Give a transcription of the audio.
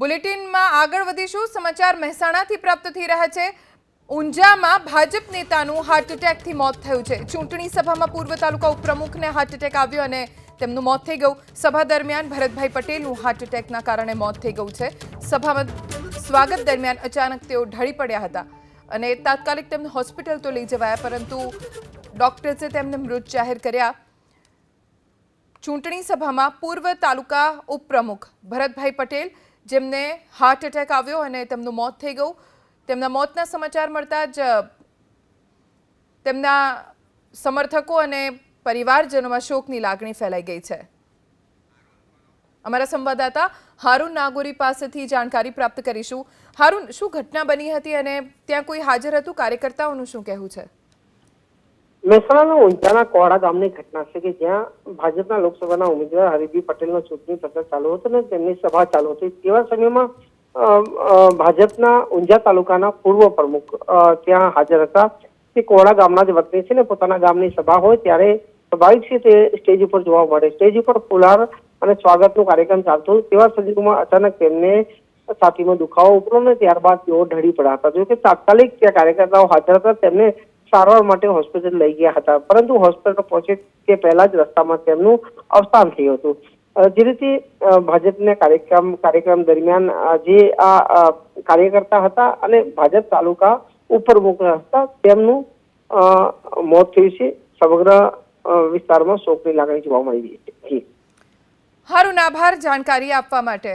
બુલેટિનમાં આગળ વધીશું. સમાચાર મહેસાણાથી પ્રાપ્ત થઈ રહ્યા છે. ઊંઝામાં ભાજપ નેતાનું હાર્ટ એટેકથી મોત થયું છે. ચૂંટણી સભામાં પૂર્વ તાલુકા ઉપપ્રમુખને હાર્ટ એટેક આવ્યો અને તેમનું મોત થઈ ગયું. સભા દરમિયાન ભરતભાઈ પટેલનું હાર્ટ એટેકના કારણે મોત થઈ ગયું છે. સભામાં સ્વાગત દરમિયાન અચાનક તેઓ ઢળી પડ્યા હતા અને તાત્કાલિક તેમને હોસ્પિટલ તો લઈ જવાયા, પરંતુ ડોક્ટર્સે તેમને મૃત જાહેર કર્યા. ચૂંટણી સભામાં પૂર્વ તાલુકા ઉપપ્રમુખ ભરતભાઈ પટેલ, જેમને હાર્ટ એટેક આવ્યો અને તેમનું મોત થઈ ગયું. તેમના મોતના સમાચાર મળતા જ, તેમના સમર્થકો અને પરિવારજનોમાં શોકની લાગણી ફેલાઈ ગઈ છે. અમારા સંવાદદાતા હારૂન નાગોરી પાસેથી જાણકારી પ્રાપ્ત કરીશું. હારૂન, શું ઘટના બની હતી અને ત્યાં કોઈ હાજર હતું? કાર્યકર્તાઓનું શું કહેવું છે? મહેસાણાના ઊંઝાના કોડા ગામની ઘટના છે કે જ્યાં ભાજપના લોકસભાના ઉમેદવાર હરિભી પટેલનો ચૂંટણી પ્રચાર ચાલુ હતો અને તેમની સભા ચાલુ હતી. તેવા સમયમાં ભાજપના ઊંઝા તાલુકાના પૂર્વ પ્રમુખ ત્યાં હાજર હતા. તે કોડા ગામના જ વતની છે ને પોતાના ગામની સભા હોય ત્યારે સ્વાભાવિક છે તે સ્ટેજ ઉપર જોવા મળે. સ્ટેજ ઉપર ફુલાર અને સ્વાગતનો કાર્યક્રમ ચાલતો તેવા સંજોગોમાં અચાનક તેમને છાતીમાં દુખાવો ઉપડ્યો ને ત્યારબાદ તેઓ ઢળી પડ્યા હતા. જોકે તાત્કાલિક ત્યાં કાર્યકર્તાઓ હાજર હતા. તેમને સારવાર માટે હોસ્પિટલ લઈ ગયા હતા. પરંતુ હોસ્પિટલ પહોંચે તે પહેલા જ રસ્તામાં તેમનું અવસાન થયું હતું. જે રીતે ભાજપના કાર્યક્રમ કાર્યક્રમ દરમિયાન જે આ કાર્યકર્તા હતા અને ભાજપ તાલુકા ઉપપ્રમુખ હતા, તેમનું મોત થયું છે. સમગ્ર વિસ્તારમાં શોકની લાગણી જોવા મળી રહી છે. હારું આભાર જાણકારી આપવા માટે.